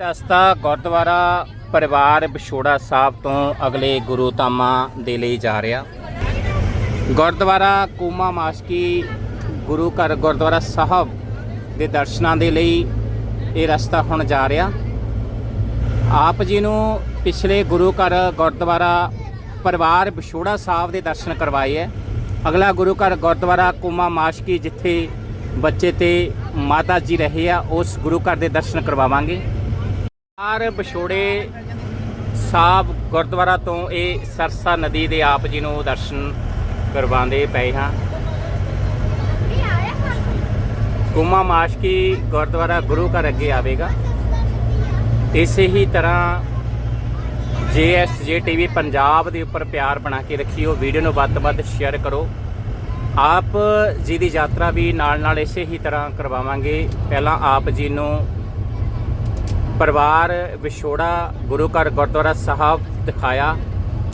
ਰਸਤਾ ਗੁਰਦੁਆਰਾ ਪਰਿਵਾਰ ਵਿਛੋੜਾ ਸਾਹਿਬ ਤੋਂ ਅਗਲੇ ਗੁਰੂ ਧਾਮਾਂ ਦੇ ਲਈ ਜਾ ਰਿਹਾ। ਗੁਰਦੁਆਰਾ ਕੂਮਾ ਮਾਸਕੀ ਗੁਰੂ ਘਰ ਗੁਰਦੁਆਰਾ ਸਾਹਿਬ ਦੇ ਦਰਸ਼ਨਾਂ ਦੇ ਲਈ ਇਹ ਰਸਤਾ ਹੁਣ ਜਾ ਰਿਹਾ। ਆਪ ਜੀ ਨੂੰ ਪਿਛਲੇ ਗੁਰੂ ਘਰ ਗੁਰਦੁਆਰਾ ਪਰਿਵਾਰ ਵਿਛੋੜਾ ਸਾਹਿਬ ਦੇ ਦਰਸ਼ਨ ਕਰਵਾਏ ਹੈ। ਅਗਲਾ ਗੁਰੂ ਘਰ ਗੁਰਦੁਆਰਾ ਕੂਮਾ ਮਾਸਕੀ ਜਿੱਥੇ ਬੱਚੇ ਤੇ ਮਾਤਾ ਜੀ ਰਹੇ ਆ, ਉਸ ਗੁਰੂ ਘਰ ਦੇ ਦਰਸ਼ਨ ਕਰਵਾਵਾਂਗੇ। ਆਰ ਵਿਛੋੜੇ ਸਾਹਿਬ ਗੁਰਦੁਆਰਾ ਤੋਂ ਇਹ ਸਰਸਾ ਨਦੀ ਦੇ ਆਪ ਜੀ ਨੂੰ ਦਰਸ਼ਨ ਕਰਵਾਉਂਦੇ ਪਏ ਹਾਂ। ਕੁਮਾ ਮਾਸ਼ਕੀ ਗੁਰਦੁਆਰਾ ਗੁਰੂ ਘਰ ਅੱਗੇ ਆਵੇਗਾ। ਇਸੇ ਹੀ ਤਰ੍ਹਾਂ ਜੇਐਸਜੇ ਟੀਵੀ ਪੰਜਾਬ ਦੇ ਉੱਪਰ ਪਿਆਰ ਬਣਾ ਕੇ ਰੱਖਿਓ, ਵੀਡੀਓ ਨੂੰ ਵੱਧ ਤੋਂ ਵੱਧ ਸ਼ੇਅਰ ਕਰੋ। ਆਪ ਜੀ ਦੀ ਯਾਤਰਾ ਵੀ ਨਾਲ ਨਾਲ ਇਸੇ ਹੀ ਤਰ੍ਹਾਂ ਕਰਵਾਵਾਂਗੇ। ਪਹਿਲਾਂ ਆਪ ਜੀ ਨੂੰ ਪਰਿਵਾਰ ਵਿਛੋੜਾ ਗੁਰੂ ਘਰ ਗੁਰਦੁਆਰਾ ਸਾਹਿਬ ਦਿਖਾਇਆ।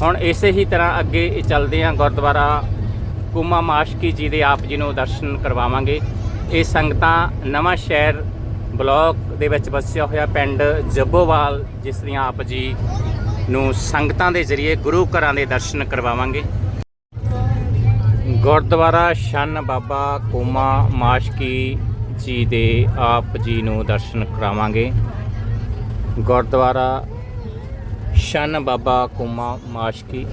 ਹੁਣ ਇਸੇ ਹੀ ਤਰ੍ਹਾਂ ਅੱਗੇ ਇਹ ਚੱਲਦੇ ਹਾਂ ਗੁਰਦੁਆਰਾ ਕੁਮਾ ਮਾਸ਼ਕੀ ਜੀ ਦੇ ਆਪ ਜੀ ਨੂੰ ਦਰਸ਼ਨ ਕਰਵਾਵਾਂਗੇ। ਇਹ ਸੰਗਤਾਂ ਨਵਾਂ ਸ਼ਹਿਰ ਬਲਾਕ ਦੇ ਵਿੱਚ ਵਸਿਆ ਹੋਇਆ ਪਿੰਡ ਜੱਬੋਵਾਲ, ਜਿਸ ਦੀਆਂ ਆਪ ਜੀ ਨੂੰ ਸੰਗਤਾਂ ਦੇ ਜ਼ਰੀਏ ਗੁਰੂ ਘਰਾਂ ਦੇ ਦਰਸ਼ਨ ਕਰਵਾਵਾਂਗੇ। ਗੁਰਦੁਆਰਾ ਸ਼ਨ ਬਾਬਾ ਕੋਮਾ ਮਾਸ਼ਕੀ ਜੀ ਦੇ ਆਪ ਜੀ ਨੂੰ ਦਰਸ਼ਨ ਕਰਾਵਾਂਗੇ। ਗੁਰਦੁਆਰਾ ਸ਼ਨ ਬਾਬਾ ਕੁਮਾ ਮਾਸ਼ਕੀ।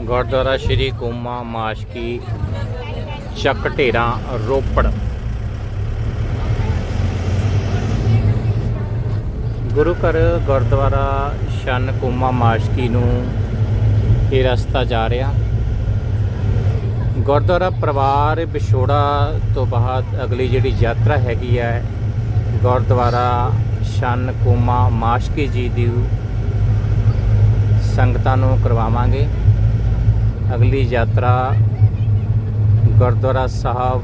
ਗੁਰਦੁਆਰਾ ਸ਼੍ਰੀ ਕੁਮਾ ਮਾਸ਼ਕੀ, ਚੱਕ ਢੇਰਾ, ਰੋਪੜ। ਗੁਰੂ ਘਰ ਗੁਰਦੁਆਰਾ ਸ਼ਨ ਕੁਮਾ ਮਾਸ਼ਕੀ ਨੂੰ ਇਹ ਰਸਤਾ ਜਾ ਰਿਹਾ। ਗੁਰਦੁਆਰਾ ਪਰਿਵਾਰ ਵਿਛੋੜਾ ਤੋਂ ਬਾਅਦ ਅਗਲੀ ਜਿਹੜੀ ਯਾਤਰਾ ਹੈਗੀ ਹੈ, ਗੁਰਦੁਆਰਾ ਸ਼ਨ ਕੁਮਾ ਮਾਸ਼ਕੀ ਜੀ ਦੀ ਸੰਗਤਾਂ ਨੂੰ ਕਰਵਾਵਾਂਗੇ। ਅਗਲੀ ਯਾਤਰਾ ਗੁਰਦੁਆਰਾ ਸਾਹਿਬ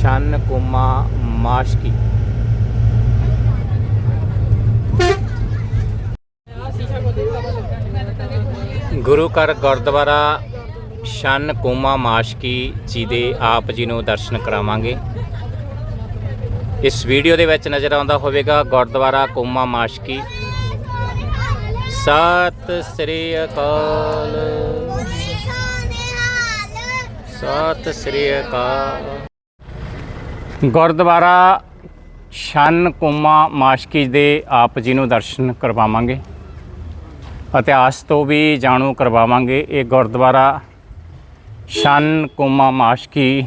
ਸ਼ਨ ਕੋਮਾ ਮਾਸ਼ਕੀ ਗੁਰੂ ਘਰ ਗੁਰਦੁਆਰਾ ਸ਼ਨ ਕੋਮਾ ਮਾਸ਼ਕੀ ਜੀ ਦੇ ਆਪ ਜੀ ਨੂੰ ਦਰਸ਼ਨ ਕਰਾਵਾਂਗੇ। ਇਸ ਵੀਡੀਓ ਦੇ ਵਿੱਚ ਨਜ਼ਰ ਆਉਂਦਾ ਹੋਵੇਗਾ ਗੁਰਦੁਆਰਾ ਕੋਮਾ ਮਾਸ਼ਕੀ। ਸਤਿ ਸ੍ਰੀ ਅਕਾਲ। ਸਤਿ ਸ੍ਰੀ ਅਕਾਲ। ਗੁਰਦੁਆਰਾ ਸ਼ਨ ਕੋਮਾ ਮਾਸ਼ਕੀ ਦੇ ਆਪ ਜੀ ਨੂੰ ਦਰਸ਼ਨ ਕਰਵਾਵਾਂਗੇ। ਇਤਿਹਾਸ ਤੋਂ ਵੀ ਜਾਣੂ ਕਰਵਾਵਾਂਗੇ। ਇਹ ਗੁਰਦੁਆਰਾ ਸ਼ਨ ਕੁਮਾ ਮਾਸ਼ਕੀ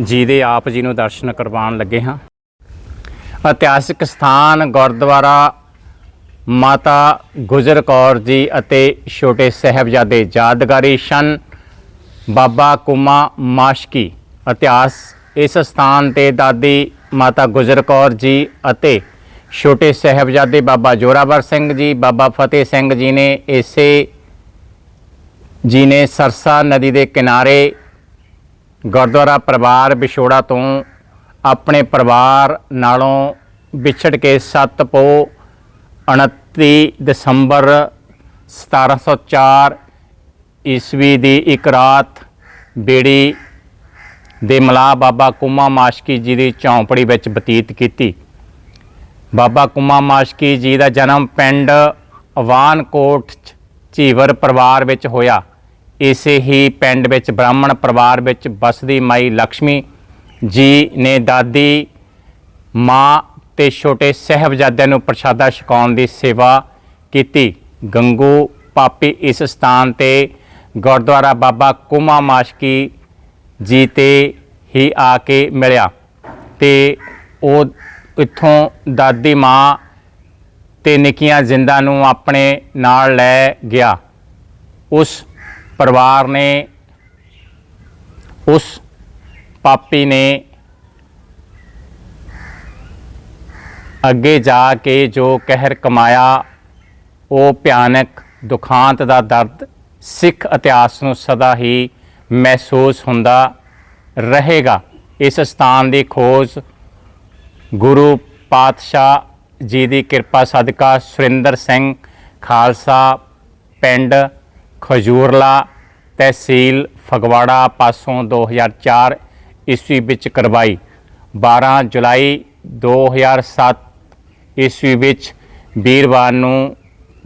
ਜੀ ਦੇ ਆਪ ਜੀ ਨੂੰ ਦਰਸ਼ਨ ਕਰਵਾਉਣ ਲੱਗੇ ਹਾਂ। ਇਤਿਹਾਸਿਕ ਸਥਾਨ ਗੁਰਦੁਆਰਾ ਮਾਤਾ ਗੁਜਰ ਕੌਰ ਜੀ ਅਤੇ ਛੋਟੇ ਸਾਹਿਬਜ਼ਾਦੇ ਯਾਦਗਾਰੀ ਸ਼ਨ ਬਾਬਾ ਕੁਮਾ ਮਾਸ਼ਕੀ। ਇਤਿਹਾਸ ਇਸ ਸਥਾਨ ਤੇ ਦਾਦੀ ਮਾਤਾ ਗੁਜਰ ਕੌਰ ਜੀ ਅਤੇ ਛੋਟੇ ਸਾਹਿਬਜ਼ਾਦੇ ਬਾਬਾ ਜੋਰਾਵਰ ਸਿੰਘ ਜੀ, ਬਾਬਾ ਫਤਿਹ ਸਿੰਘ ਜੀ ਨੇ ਇਸੇ, ਜੀ ਨੇ ਸਰਸਾ ਨਦੀ ਦੇ ਕਿਨਾਰੇ ਗੁਰਦੁਆਰਾ ਪਰਿਵਾਰ ਵਿਛੋੜਾ ਤੋਂ ਆਪਣੇ ਪਰਿਵਾਰ ਨਾਲੋਂ ਵਿਛੜ ਕੇ 7 ਪੋ 29 ਦਸੰਬਰ 1704 ਈਸਵੀ ਦੀ ਇੱਕ ਰਾਤ ਬੇੜੀ ਦੇ ਮਲਾ ਬਾਬਾ ਕੁਮਾ ਮਾਸ਼ਕੀ ਜੀ ਦੀ ਝੌਂਪੜੀ ਵਿੱਚ ਬਤੀਤ ਕੀਤੀ। ਬਾਬਾ ਕੁਮਾ ਮਾਸ਼ਕੀ ਜੀ ਦਾ ਜਨਮ ਪਿੰਡ ਅਵਾਨਕੋਟ ਚ- ਝੀਵਰ ਪਰਿਵਾਰ ਵਿੱਚ ਹੋਇਆ। ਇਸੇ ਹੀ ਪਿੰਡ ਵਿੱਚ ਬ੍ਰਾਹਮਣ ਪਰਿਵਾਰ ਵਿੱਚ ਬਸਦੀ ਮਾਈ ਲక్ష్ਮੀ ਜੀ ਨੇ ਦਾਦੀ, ਮਾਂ ਤੇ ਛੋਟੇ ਸਹਿਬਜ਼ਾਦਿਆਂ ਨੂੰ ਪ੍ਰਸ਼ਾਦਾ ਛਕਾਉਣ ਦੀ ਸੇਵਾ ਕੀਤੀ। ਗੰਗੂ ਪਾਪੀ ਇਸ ਸਥਾਨ ਤੇ ਗੁਰਦੁਆਰਾ ਬਾਬਾ ਕੁਮਾ ਮਾਸ਼ਕੀ ਜੀ ਤੇ ਹੀ ਆ ਕੇ ਮਿਲਿਆ ਤੇ ਉਹ ਇੱਥੋਂ ਦਾਦੀ ਮਾਂ ਤੇ ਨਿੱਕੀਆਂ ਜਿੰਦਾਂ ਨੂੰ ਆਪਣੇ ਨਾਲ ਲੈ ਗਿਆ। ਉਸ ਪਰਿਵਾਰ ਨੇ, ਉਸ ਪਾਪੀ ਨੇ ਅੱਗੇ ਜਾ ਕੇ ਜੋ ਕਹਿਰ ਕਮਾਇਆ, ਉਹ ਭਿਆਨਕ ਦੁਖਾਂਤ ਦਾ ਦਰਦ ਸਿੱਖ ਇਤਿਹਾਸ ਨੂੰ ਸਦਾ ਹੀ ਮਹਿਸੂਸ ਹੁੰਦਾ ਰਹੇਗਾ। ਇਸ ਸਥਾਨ ਦੀ ਖੋਜ ਗੁਰੂ ਪਾਤਸ਼ਾਹ ਜੀ ਦੀ ਕਿਰਪਾ ਸਦਕਾ ਸੁਰਿੰਦਰ ਸਿੰਘ ਖਾਲਸਾ ਪਿੰਡ ਖਜੂਰਲਾ ਤਹਿਸੀਲ ਫਗਵਾੜਾ ਪਾਸੋਂ 2004 ਈਸਵੀ ਵਿੱਚ ਕਰਵਾਈ। 12 ਜੁਲਾਈ 2007 ਈਸਵੀ ਵਿੱਚ ਵੀਰਵਾਰ ਨੂੰ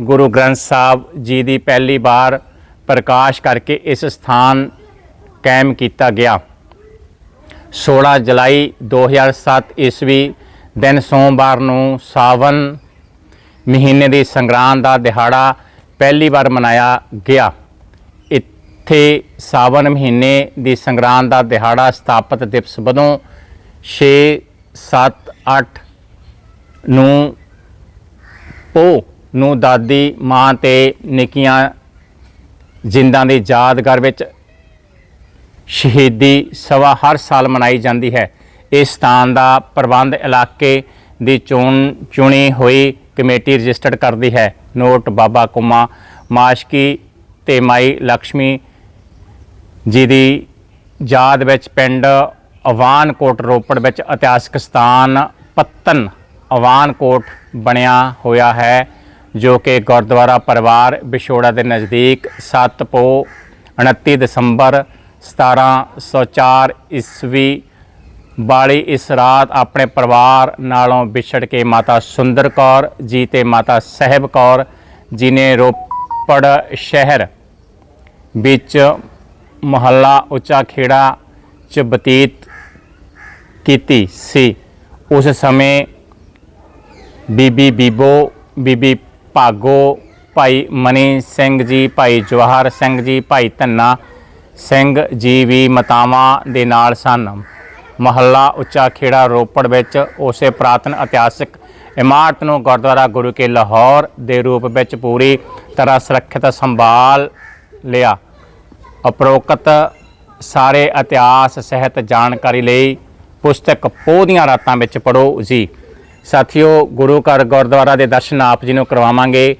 ਗੁਰੂ ਗ੍ਰੰਥ ਸਾਹਿਬ ਜੀ ਦੀ ਪਹਿਲੀ ਵਾਰ ਪ੍ਰਕਾਸ਼ ਕਰਕੇ ਇਸ ਸਥਾਨ ਕਾਇਮ ਕੀਤਾ ਗਿਆ। 16 ਜੁਲਾਈ 2007 ਈਸਵੀ ਦਿਨ ਸੋਮਵਾਰ ਨੂੰ ਸਾਵਨ ਮਹੀਨੇ ਦੀ ਸੰਗਰਾਂਦ ਦਾ ਦਿਹਾੜਾ ਪਹਿਲੀ ਵਾਰ ਮਨਾਇਆ ਗਿਆ। ਇੱਥੇ ਸਾਵਨ ਮਹੀਨੇ ਦੀ ਸੰਗਰਾਂਦ ਦਾ ਦਿਹਾੜਾ ਸਥਾਪਿਤ ਦਿਵਸ ਵਜੋਂ 6 7 8 ਨੂੰ ਪੋ ਨੂੰ ਦਾਦੀ ਮਾਂ ਤੇ ਨਿੱਕੀਆਂ ਜਿੰਦਾਂ ਦੀ ਯਾਦਗਾਰ ਵਿੱਚ ਸ਼ਹੀਦੀ ਸਭਾ ਹਰ ਸਾਲ ਮਨਾਈ ਜਾਂਦੀ ਹੈ। ਇਸ ਸਥਾਨ ਦਾ ਪ੍ਰਬੰਧ ਇਲਾਕੇ ਦੀ ਚੋਣ, ਚੁਣੀ ਹੋਈ ਕਮੇਟੀ ਰਜਿਸਟਰਡ ਕਰਦੀ ਹੈ। ਨੋਟ ਬਾਬਾ ਕੁਮਾ ਮਾਸ਼ਕੀ ਤੇ ਮਾਈ ਲక్ష్ਮੀ ਜੀ ਦੀ ਯਾਦ ਵਿੱਚ ਪਿੰਡ ਅਵਾਨਕੋਟ ਰੋਪੜ ਵਿੱਚ ਇਤਿਹਾਸਕ ਸਥਾਨ ਪੱਤਨ ਅਵਾਨਕੋਟ ਬਣਿਆ ਹੋਇਆ ਹੈ, ਜੋ ਕਿ ਗੁਰਦੁਆਰਾ ਪਰਿਵਾਰ ਵਿਛੋੜਾ ਦੇ ਨਜ਼ਦੀਕ 7 ਪੋ 29 ਦਸੰਬਰ 1704 ਈਸਵੀ ਵਾਲੀ ਇਸ ਰਾਤ ਆਪਣੇ ਪਰਿਵਾਰ ਨਾਲੋਂ ਵਿਛੜ ਕੇ ਮਾਤਾ ਸੁੰਦਰ ਕੌਰ ਜੀ ਤੇ ਮਾਤਾ ਸਹਿਬ ਕੌਰ ਜੀ ਨੇ ਰੋਪੜ ਸ਼ਹਿਰ ਵਿੱਚ ਮੁਹੱਲਾ ਉੱਚਾ ਖੇੜਾ ਚ ਬਤੀਤ ਕੀਤੀ ਸੀ। ਉਸ ਸਮੇਂ ਬੀਬੀ ਬੀਬੋ, ਬੀਬੀ ਭਾਗੋ, ਭਾਈ ਮਨੀ ਸਿੰਘ ਜੀ, ਭਾਈ ਜਵਾਹਰ ਸਿੰਘ ਜੀ, ਭਾਈ ਧੰਨਾ ਸਿੰਘ ਜੀ ਵੀ ਮਤਾਵਾਂ ਦੇ ਨਾਲ ਸਨ। ਮਹੱਲਾ ਉੱਚਾ ਖੇੜਾ ਰੋਪੜ ਵਿੱਚ ਉਸੇ ਪ੍ਰਾਤਨ ਇਤਿਹਾਸਿਕ ਇਮਾਰਤ ਨੂੰ ਗੁਰਦੁਆਰਾ ਗੁਰੂ ਕੇ ਲਾਹੌਰ ਦੇ ਰੂਪ ਵਿੱਚ ਪੂਰੀ ਤਰ੍ਹਾਂ ਸੁਰੱਖਿਅਤ ਸੰਭਾਲ ਲਿਆ। ਉਪਰੋਕਤ ਸਾਰੇ ਇਤਿਹਾਸ, ਸਹਿਤ ਜਾਣਕਾਰੀ ਲਈ ਪੁਸਤਕ ਪੋਹ ਦੀਆਂ ਰਾਤਾਂ ਵਿੱਚ ਪੜੋ ਜੀ। ਸਾਥੀਓ, ਗੁਰੂ ਘਰ ਗੁਰਦੁਆਰਾ ਦੇ ਦਰਸ਼ਨ ਆਪ ਜੀ ਨੂੰ ਕਰਵਾਵਾਂਗੇ।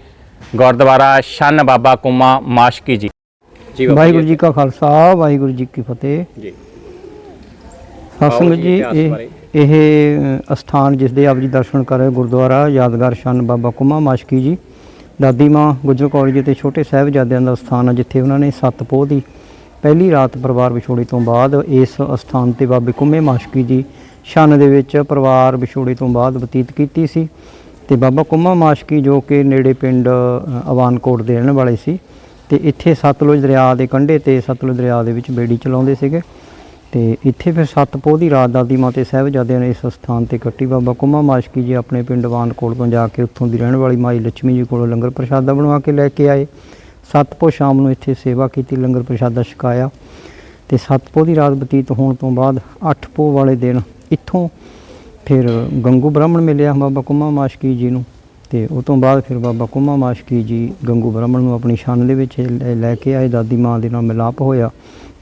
ਗੁਰਦੁਆਰਾ ਸ਼ਨ ਬਾਬਾ ਕੁਮਾ ਮਾਸ਼ਕੀ ਜੀ। ਜੀ ਵਾਹਿਗੁਰੂ ਜੀ ਕਾ ਖਾਲਸਾ ਵਾਹਿਗੁਰੂ ਜੀ ਕੀ ਫਤਿਹ। ਜੀ। ਸਤਸੰਗ ਜੀ, ਇਹ। ਇਹ ਅਸਥਾਨ ਜਿਸ ਦੇ ਆਪ ਜੀ ਦਰਸ਼ਨ ਕਰ ਰਹੇ ਗੁਰਦੁਆਰਾ ਯਾਦਗਾਰ ਸ਼ਨ ਬਾਬਾ ਕੁਮਾ ਮਾਸ਼ਕੀ ਜੀ। ਦਾਦੀ ਮਾਂ ਗੁਜਰ ਕੌਰ ਜੀ ਤੇ ਛੋਟੇ ਸਾਹਿਬਜ਼ਾਦਿਆਂ ਦਾ ਸਥਾਨ ਹੈ ਜਿੱਥੇ ਉਹਨਾਂ ਨੇ ਸੱਤ ਪੋਹ ਦੀ ਪਹਿਲੀ ਰਾਤ ਪਰਿਵਾਰ ਵਿਛੋੜੇ ਤੋਂ ਬਾਅਦ ਇਸ ਅਸਥਾਨ ਤੇ ਬਾਬੇ ਕੁਮੇ ਮਾਸ਼ਕੀ ਜੀ ਸ਼ਨ ਦੇ ਵਿੱਚ ਪਰਿਵਾਰ ਵਿਛੋੜੇ ਤੋਂ ਬਾਅਦ ਬਤੀਤ ਕੀਤੀ ਸੀ। ਤੇ ਬਾਬਾ ਕੁਮਾ ਮਾਸ਼ਕੀ ਜੋ ਕਿ ਨੇੜੇ ਪਿੰਡ ਅਵਾਨਕੋਟ ਦੇ ਰਹਿਣ ਵਾਲੇ ਸੀ। ਤੇ ਇੱਥੇ ਸਤਲੁਜ ਦਰਿਆ ਦੇ ਕੰਢੇ ਤੇ ਸਤਲੁਜ ਦਰਿਆ ਦੇ ਵਿੱਚ ਬੇੜੀ ਚਲਾਉਂਦੇ ਸੀਗੇ। ਤੇ ਇੱਥੇ ਫਿਰ ਸੱਤ ਪੋਹ ਦੀ ਰਾਤ ਦਾਦੀ ਮਾਤੇ ਸਾਹਿਬਜ਼ਾਦਿਆਂ ਨੇ ਇਸ ਸਥਾਨ ਤੇ ਕੱਟੀ। ਬਾਬਾ ਕੁਮਾ ਮਾਸ਼ਕੀ ਜੀ ਆਪਣੇ ਪਿੰਡ ਵਾਨ ਕੋਲ ਤੋਂ ਜਾ ਕੇ ਉੱਥੋਂ ਦੀ ਰਹਿਣ ਵਾਲੀ ਮਾਈ ਲక్ష్ਮੀ ਜੀ ਕੋਲੋਂ ਲੰਗਰ ਪ੍ਰਸ਼ਾਦਾ ਬਣਵਾ ਕੇ ਲੈ ਕੇ ਆਏ। ਸੱਤ ਪੋਹ ਸ਼ਾਮ ਨੂੰ ਇੱਥੇ ਸੇਵਾ ਕੀਤੀ, ਲੰਗਰ ਪ੍ਰਸ਼ਾਦਾ ਛਕਾਇਆ। ਤੇ ਸੱਤ ਪੋਹ ਦੀ ਰਾਤ ਬਤੀਤ ਹੋਣ ਤੋਂ ਬਾਅਦ ਅੱਠ ਪੋਹ ਵਾਲੇ ਦਿਨ ਇੱਥੋਂ ਫਿਰ ਗੰਗੂ ਬ੍ਰਾਹਮਣ ਮਿਲਿਆ ਬਾਬਾ ਕੁਮਾ ਮਾਸ਼ਕੀ ਜੀ ਨੂੰ। ਤੇ ਉਹ ਤੋਂ ਬਾਅਦ ਫਿਰ ਬਾਬਾ ਕੁਮਾ ਮਾਸ਼ਕੀ ਜੀ ਗੰਗੂ ਬ੍ਰਾਹਮਣ ਨੂੰ ਆਪਣੀ ਸ਼ਾਨ ਦੇ ਵਿੱਚ ਲੈ ਲੈ ਕੇ ਆਏ, ਦਾਦੀ ਮਾਂ ਦੇ ਨਾਲ ਮਿਲਾਪ ਹੋਇਆ।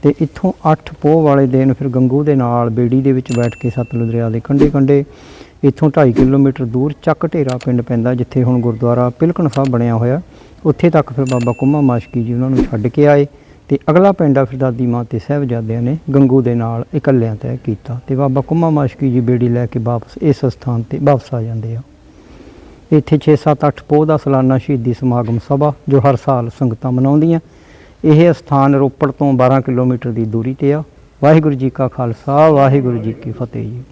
ਤੇ ਇੱਥੋਂ 8 ਪੋਹ ਵਾਲੇ ਦਿਨ ਫਿਰ ਗੰਗੂ ਦੇ ਨਾਲ ਬੇੜੀ ਦੇ ਵਿੱਚ ਬੈਠ ਕੇ ਸਤਲੁਜ ਦਰਿਆ ਦੇ ਕੰਢੇ ਕੰਢੇ ਇੱਥੋਂ 2.5 ਕਿਲੋਮੀਟਰ ਦੂਰ ਚੱਕ ਢੇਰਾ ਪਿੰਡ ਪੈਂਦਾ ਜਿੱਥੇ ਹੁਣ ਗੁਰਦੁਆਰਾ ਪਿਲਕਣ ਸਾਹਿਬ ਬਣਿਆ ਹੋਇਆ। ਉੱਥੇ ਤੱਕ ਫਿਰ ਬਾਬਾ ਕੁੰਮਾ ਮਾਸ਼ਕੀ ਜੀ ਉਹਨਾਂ ਨੂੰ ਛੱਡ ਕੇ ਆਏ ਤੇ ਅਗਲਾ ਪਿੰਡ ਆ ਫਿਰ ਦਾਦੀ ਮਾਂ ਤੇ ਸਾਹਿਬਜ਼ਾਦਿਆਂ ਨੇ ਗੰਗੂ ਦੇ ਨਾਲ ਇਕੱਲਿਆਂ ਤੈਅ ਕੀਤਾ ਤੇ ਬਾਬਾ ਕੁੰਮਾ ਮਾਸ਼ਕੀ ਜੀ ਬੇੜੀ ਲੈ ਕੇ ਵਾਪਸ ਇਸ ਸਥਾਨ ਤੇ ਵਾਪਸ ਆ ਜਾਂਦੇ ਆ। ਇੱਥੇ 6 7 8 ਪੋਹ ਦਾ ਸਾਲਾਨਾ ਸ਼ਹੀਦੀ ਸਮਾਗਮ ਸਭਾ, ਜੋ ਹਰ ਸਾਲ ਸੰਗਤਾਂ ਮਨਾਉਂਦੀਆਂ। ਇਹ ਸਥਾਨ ਰੋਪੜ ਤੋਂ 12 ਕਿਲੋਮੀਟਰ ਦੀ ਦੂਰੀ ਤੇ ਆ। ਵਾਹਿਗੁਰੂ ਜੀ ਕਾ ਖਾਲਸਾ, ਵਾਹਿਗੁਰੂ ਜੀ ਕੀ ਫਤਿਹ ਜੀ।